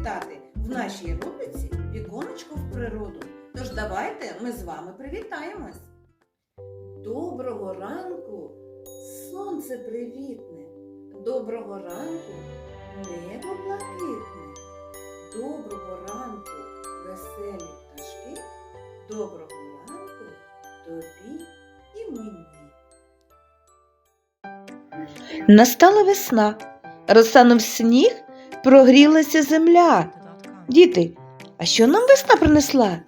привітати в нашій рубриці Віконечко в природу. Тож давайте ми з вами привітаємось. Доброго ранку, сонце привітне. Доброго ранку, небо блакитне. Доброго ранку, веселі пташки. Доброго ранку тобі і мені. Настала весна, розтанув сніг, прогрілася земля. Діти, а що нам весна принесла?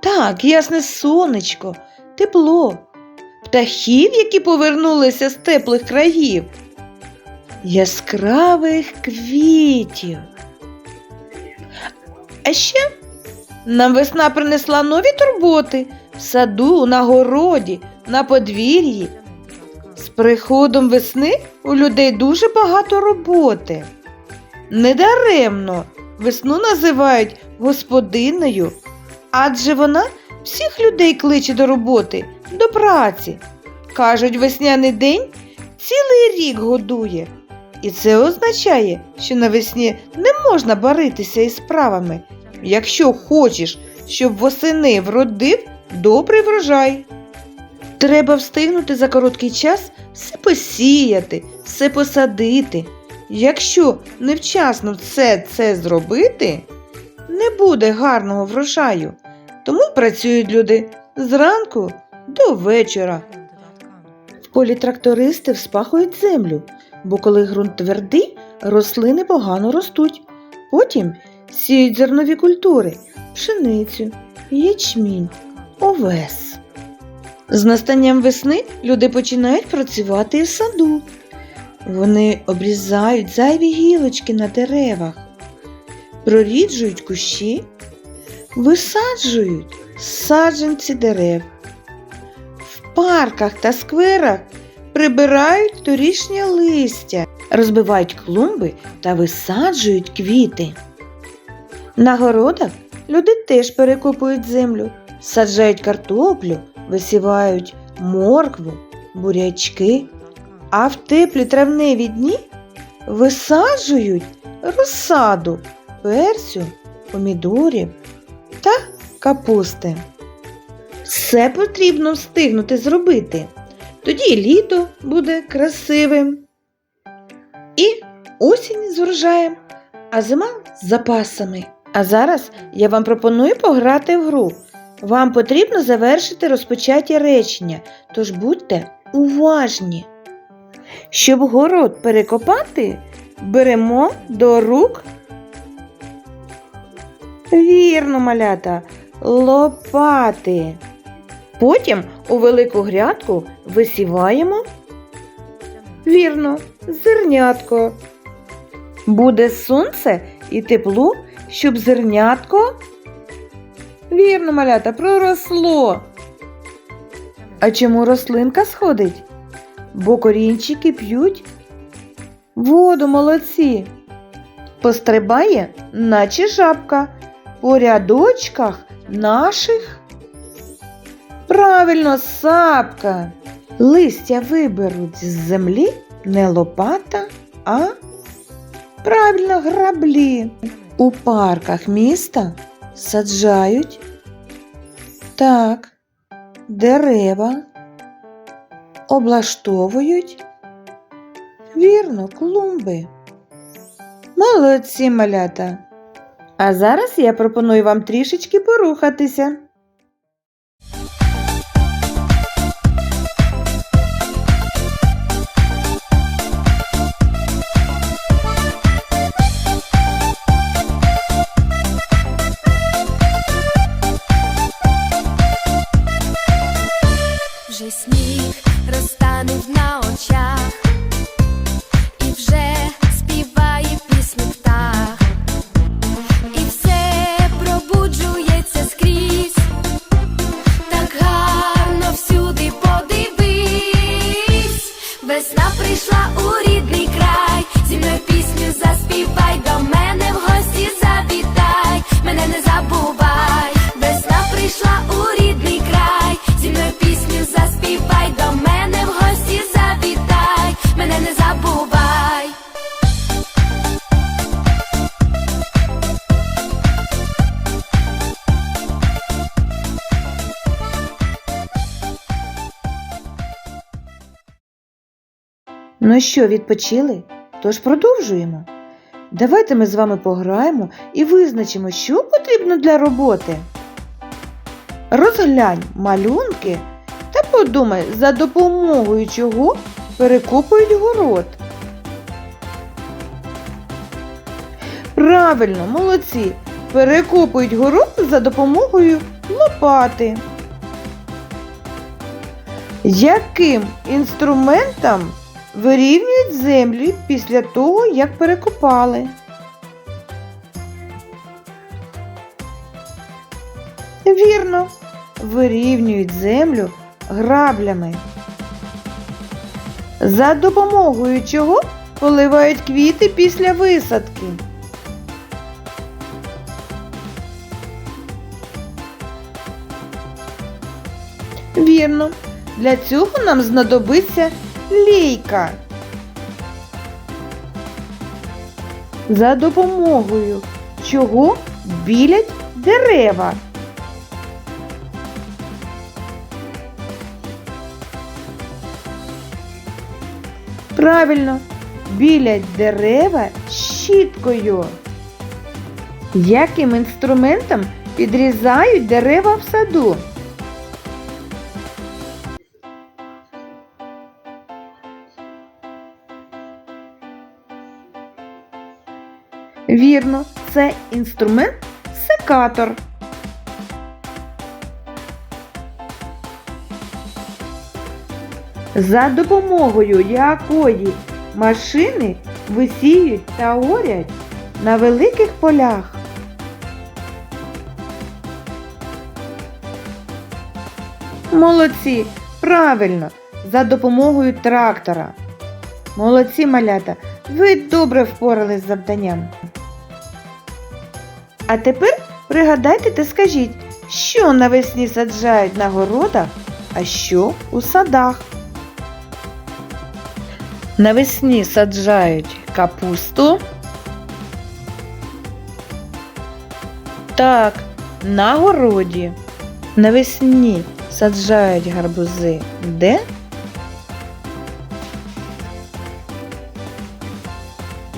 Так, ясне сонечко, тепло, птахів, які повернулися з теплих країв, яскравих квітів. А ще нам весна принесла нові турботи в саду, на городі, на подвір'ї. З приходом весни у людей дуже багато роботи. Недаремно весну називають господинею, адже вона всіх людей кличе до роботи, до праці. Кажуть, весняний день цілий рік годує. І це означає, що навесні не можна баритися із справами, якщо хочеш, щоб восени вродив добрий врожай. Треба встигнути за короткий час все посіяти, все посадити. Якщо невчасно все це зробити, не буде гарного врожаю. Тому працюють люди зранку до вечора. В полі трактористи вспахують землю, бо коли ґрунт твердий, рослини погано ростуть. Потім сіють зернові культури, пшеницю, ячмінь, овес. З настанням весни люди починають працювати в саду. Вони обрізають зайві гілочки на деревах, проріджують кущі, висаджують саджанці дерев. В парках та скверах прибирають торішнє листя, розбивають клумби та висаджують квіти. На городах люди теж перекопують землю, саджають картоплю, висівають моркву, бурячки, а в теплі травневі дні висаджують розсаду перцю, помідорів та капусти. Все потрібно встигнути зробити. Тоді літо буде красивим. І осінь з врожаєм, а зима з запасами. А зараз я вам пропоную пограти в гру. Вам потрібно завершити розпочаті речення, тож будьте уважні. Щоб город перекопати, беремо до рук. Вірно, малята, лопати. Потім у велику грядку висіваємо. Вірно, зернятко. Буде сонце і тепло, щоб зернятко. Вірно, малята, проросло. А чому рослинка сходить? Бо корінчики п'ють воду молодці. Пострибає, наче жабка, по рядочках наших. Правильно, сапка. Листя виберуть з землі не лопата, а правильно граблі. У парках міста саджають так, дерева, облаштовують вірно клумби. Молодці малята. А зараз я пропоную вам трішечки порухатися. Вже сніг Ну що, відпочили? Тож продовжуємо. Давайте ми з вами пограємо і визначимо, що потрібно для роботи. Розглянь малюнки та подумай, за допомогою чого перекопують город. Правильно, молодці! Перекопують город за допомогою лопати. Яким інструментом вирівнюють землю після того, як перекопали? Вірно, вирівнюють землю граблями. За допомогою чого поливають квіти після висадки. Вірно, для цього нам знадобиться лійка. За допомогою чого білять дерева. Правильно, білять дерева щіткою. Яким інструментом підрізають дерева в саду? Вірно, це інструмент секатор. За допомогою якої машини висіють та орять на великих полях. Молодці! Правильно! За допомогою трактора. Молодці малята! Ви добре впорались з завданням. А тепер пригадайте та скажіть, що навесні саджають на городах, а що у садах. Навесні саджають капусту. Так, на городі. Навесні саджають гарбузи де?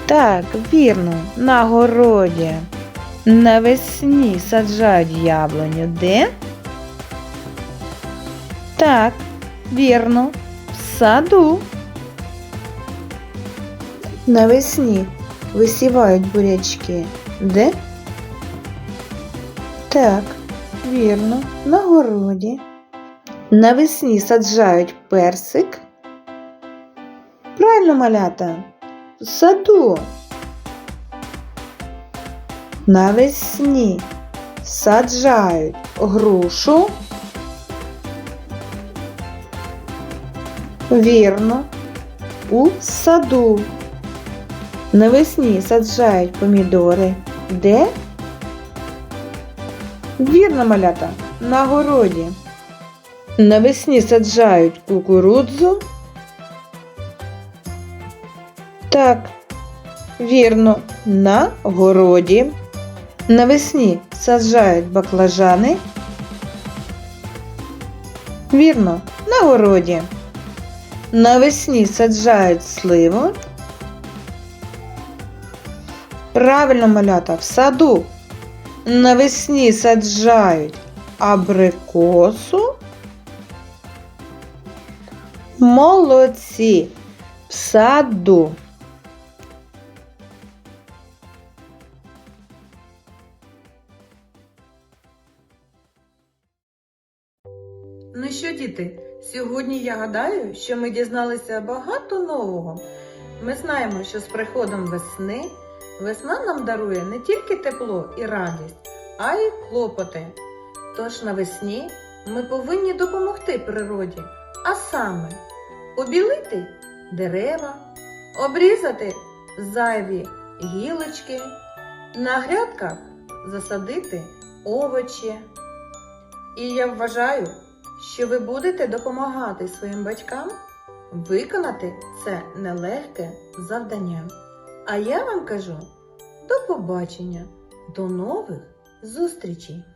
Так, вірно, на городі. Навесні саджають яблуню де? Так, вірно, в саду. Навесні висівають бурячки де? Так, вірно, на городі. Навесні саджають персик. Правильно, малята, в саду. Навесні саджають грушу. Вірно, у саду. Навесні саджають помідори. Де? Вірно, малята, на городі. Навесні саджають кукурудзу. Так, вірно, на городі. Навесні саджають баклажани. Вірно, на городі. Навесні саджають сливу. Правильно, малята, в саду. Навесні саджають абрикосу. Молодці. В саду. Я гадаю, що ми дізналися багато нового. Ми знаємо, що з приходом весни весна нам дарує не тільки тепло і радість, а й клопоти. Тож навесні ми повинні допомогти природі, а саме обілити дерева, обрізати зайві гілочки, на грядках засадити овочі. І я вважаю, що ви будете допомагати своїм батькам виконати це нелегке завдання. А я вам кажу до побачення, до нових зустрічей!